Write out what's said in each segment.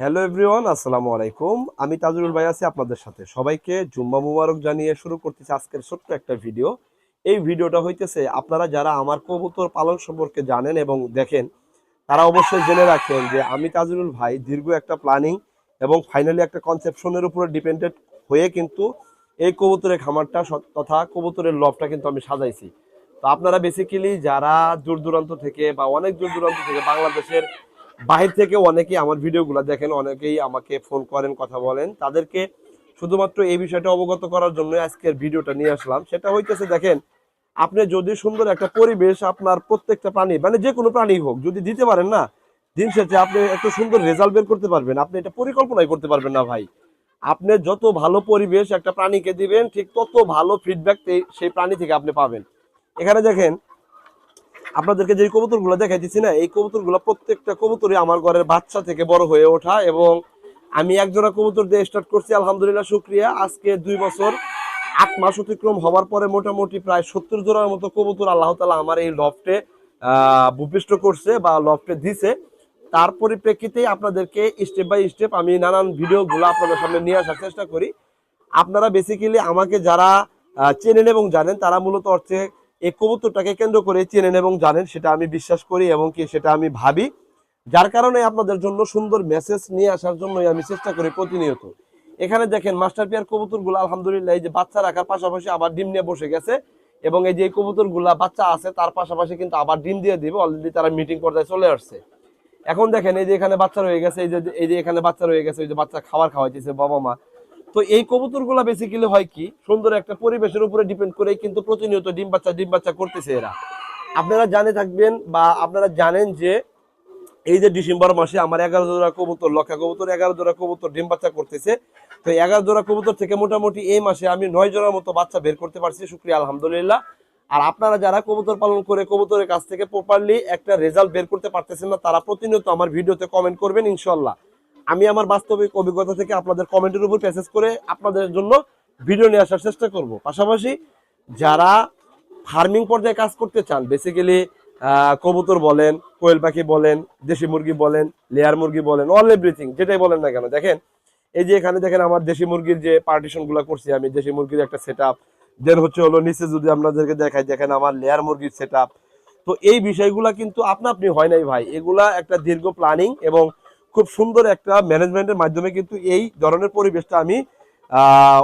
Hello everyone আসসালামু আলাইকুম। আমি তাজুরুল ভাই আছি আপনাদের সাথে। সবাইকে জুম্মা মুবারক জানিয়ে শুরু করতেছি আজকের ছোট্ট একটা ভিডিও। এই ভিডিওটা হইতেছে, আপনারা যারা আমার কবুতর পালন সম্পর্কে জানেন এবং দেখেন, তারা অবশ্যই জেনে রাখেন যে আমি তাজুরুল ভাই দীর্ঘ একটা প্ল্যানিং এবং ফাইনালি একটা কনসেপশনের উপরে ডিপেন্ডেড হয়ে কিন্তু এই কবুতরের খামারটা তথা কবুতরের লবটা কিন্তু আমি সাজাইছি। তো আপনারা বেসিক্যালি যারা দূর দূরান্ত থেকে বা অনেক দূর দূরান্ত থেকে বাংলাদেশের বাহির থেকে অনেকে আমার ভিডিওগুলো দেখেন, অনেকেই আমাকে ফোন করেন, কথা বলেন। তাদেরকে শুধুমাত্র এই বিষয়টা অবগত করার জন্য আজকের ভিডিওটা নিয়ে আসলাম। সেটা হইতেছে, দেখেন, আপনি যদি সুন্দর একটা পরিবেশ আপনার প্রত্যেকটা প্রাণী মানে যে কোনো প্রাণী হোক, যদি দিতে পারেন না, দিন শেষে আপনি একটা সুন্দর রেজাল্ট বের করতে পারবেন। আপনি এটা পরিকল্পনাই করতে পারবেন না, ভাই। আপনি যত ভালো পরিবেশ একটা প্রাণীকে দিবেন, ঠিক তত ভালো ফিডব্যাক সেই প্রাণী থেকে আপনি পাবেন। এখানে দেখেন আপনাদেরকে যে কবুতরগুলো দেখাইতেছি না, এই কবুতরগুলো প্রত্যেকটা কবুতরই আমার ঘরের বাচ্চা থেকে বড় হয়ে ওঠা এবং আমি এক জোড়া কবুতর দিয়ে স্টার্ট করছি, আলহামদুলিল্লাহ, শুক্রিয়া। আজকে দুই বছর, আট মাস অতিক্রম হওয়ার পরে মোটামুটি প্রায় সত্তর জোড়ার মতো কবুতর আল্লাহ তালা আমার এই লফটে ভূপিষ্ট করছে বা লফটে দিছে। তার পরিপ্রেক্ষিতেই আপনাদেরকে স্টেপ বাই স্টেপ আমি নানান ভিডিওগুলো আপনাদের সামনে নিয়ে আসার চেষ্টা করি। আপনারা বেসিক্যালি আমাকে যারা চেনেন এবং জানেন, তারা মূলত হচ্ছে এই কবুতরটাকে কেন্দ্র করে চেনেন এবং জানেন, সেটা আমি বিশ্বাস করি এবং কি সেটা আমি ভাবি। যার কারণে আপনাদের জন্য সুন্দর মেসেজ নিয়ে আসার জন্যই আমি চেষ্টা করি প্রতিনিয়ত। এখানে দেখেন মাস্টার পিয়ার কবুতরগুলো, আলহামদুলিল্লাহ, এই যে বাচ্চা রাখার পাশাপাশি আবার ডিম নিয়ে বসে গেছে এবং এই যে কবুতরগুলা বাচ্চা আছে, তার পাশাপাশি কিন্তু আবার ডিম দিয়ে দিবে অলরেডি তারা মিটিং পর্যায়ে চলে আসছে। এখন দেখেন এই যে এখানে বাচ্চা রয়ে গেছে, এই যে এই যে এখানে বাচ্চা রয়ে গেছে, এই যে বাচ্চা খাবার খাওয়াইতেছে বাবা মা। তো এই কবুতরগুলা বেসিক্যালি হয় কি, সুন্দর একটা পরিবেশের উপরে ডিপেন্ড করে কিন্তু প্রতিনিয়ত ডিম বাচ্চা ডিম বাচ্চা করতেছে এরা। আপনারা জানে থাকবেন বা আপনারা জানেন যে এই যে ডিসেম্বর মাসে আমার এগারো জোড়া কবুতর, লক্ষা কবুতর, এগারো জোড়া কবুতর ডিম বাচ্চা করতেছে। তো এগারো জোড়া কবুতর থেকে মোটামুটি এই মাসে আমি নয় জোড়ার মতো বাচ্চা বের করতে পারছি, শুক্রিয়া, আলহামদুলিল্লাহ। আর আপনারা যারা কবুতর পালন করে কবুতরের কাছ থেকে প্রপারলি একটা রেজাল্ট বের করতে পারতেছেন না, তারা প্রতিনিয়ত আমার ভিডিওতে কমেন্ট করবেন ইনশাল্লাহ আমি আমার বাস্তবিক অভিজ্ঞতা থেকে আপনাদের কমেন্টের উপর প্যাসেজ করে আপনাদের জন্য ভিডিও নিয়ে আসার চেষ্টা করব। পাশাপাশি যারা ফার্মিং পর্যায়ে কাজ করতে চান বেসিক্যালি কবুতর বলেন, কোয়েল পাখি বলেন, দেশি মুরগি বলেন লেয়ার মুরগি বলেন অল এভরিথিং যেটাই বলেন না কেন, দেখেন, এই যে এখানে দেখেন আমার দেশি মুরগির যে পার্টিশনগুলো করছি আমি, দেশি মুরগির একটা সেট আপ দেন হচ্ছে হলো নিচে যদি আপনাদেরকে দেখাই, দেখেন আমার লেয়ার মুরগির সেট তো এই বিষয়গুলা কিন্তু আপনা আপনি হয় নাই ভাই, এগুলা একটা দীর্ঘ প্ল্যানিং এবং খুব সুন্দর একটা ম্যানেজমেন্টের মাধ্যমে কিন্তু এই ধরনের পরিবেশটা আমি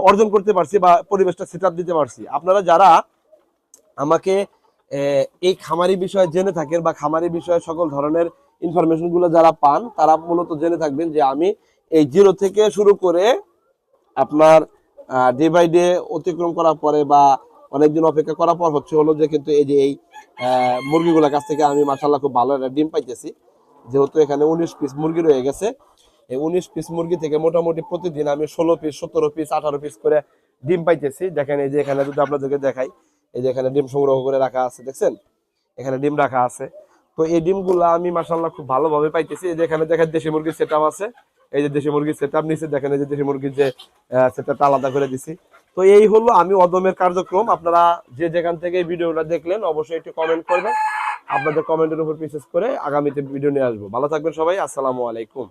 অর্জন করতে পারছি বা পরিবেশটা সেট দিতে পারছি। আপনারা যারা আমাকে এই খামারি বিষয়ে জেনে থাকেন বা খামারি বিষয়ে সকল ধরনের ইনফরমেশনগুলো যারা পান, তারা মূলত জেনে থাকবেন যে আমি এই জিরো থেকে শুরু করে আপনার ডে বাই ডে অতিক্রম করার পরে বা অনেকদিন অপেক্ষা করার পর হচ্ছে হলো যে কিন্তু এই যে এই মুরগিগুলোর কাছ থেকে আমি মাসাল্লাহ খুব ভালো একটা ডিম পাইতেছি। যেহেতু এখানে উনিশ পিস মুরগি রয়ে গেছে, এই উনিশ পিস মুরগি থেকে মোটামুটি প্রতিদিন আমি ষোলো পিস সতেরো পিস আঠারো পিস করে ডিম পাইতেছি। দেখেন এই যে এখানে যদি আপনাদেরকে দেখাই, এই যে এখানে ডিম সংগ্রহ করে রাখা আছে, দেখছেন? এখানে ডিম রাখা আছে। তো এই ডিমগুলা আমি মাসাল্লাহ খুব ভালোভাবে পাইতেছি। এই যে এখানে দেখেন দেশি মুরগির সেট আছে। এই যে দেশি মুরগির সেট নিচে দেখেন, এই যে দেশি মুরগির যে সেট আলাদা করে দিছি। তো এই হলো আমি অদমের কার্যক্রম। আপনারা যে যেখান থেকে ভিডিওটা দেখলেন, অবশ্যই একটু কমেন্ট করবেন। আপনাদের কমেন্টের উপর বিশেষ করে আগামীতে ভিডিও নিয়ে আসব। ভালো থাকবেন সবাই আসসালামু আলাইকুম।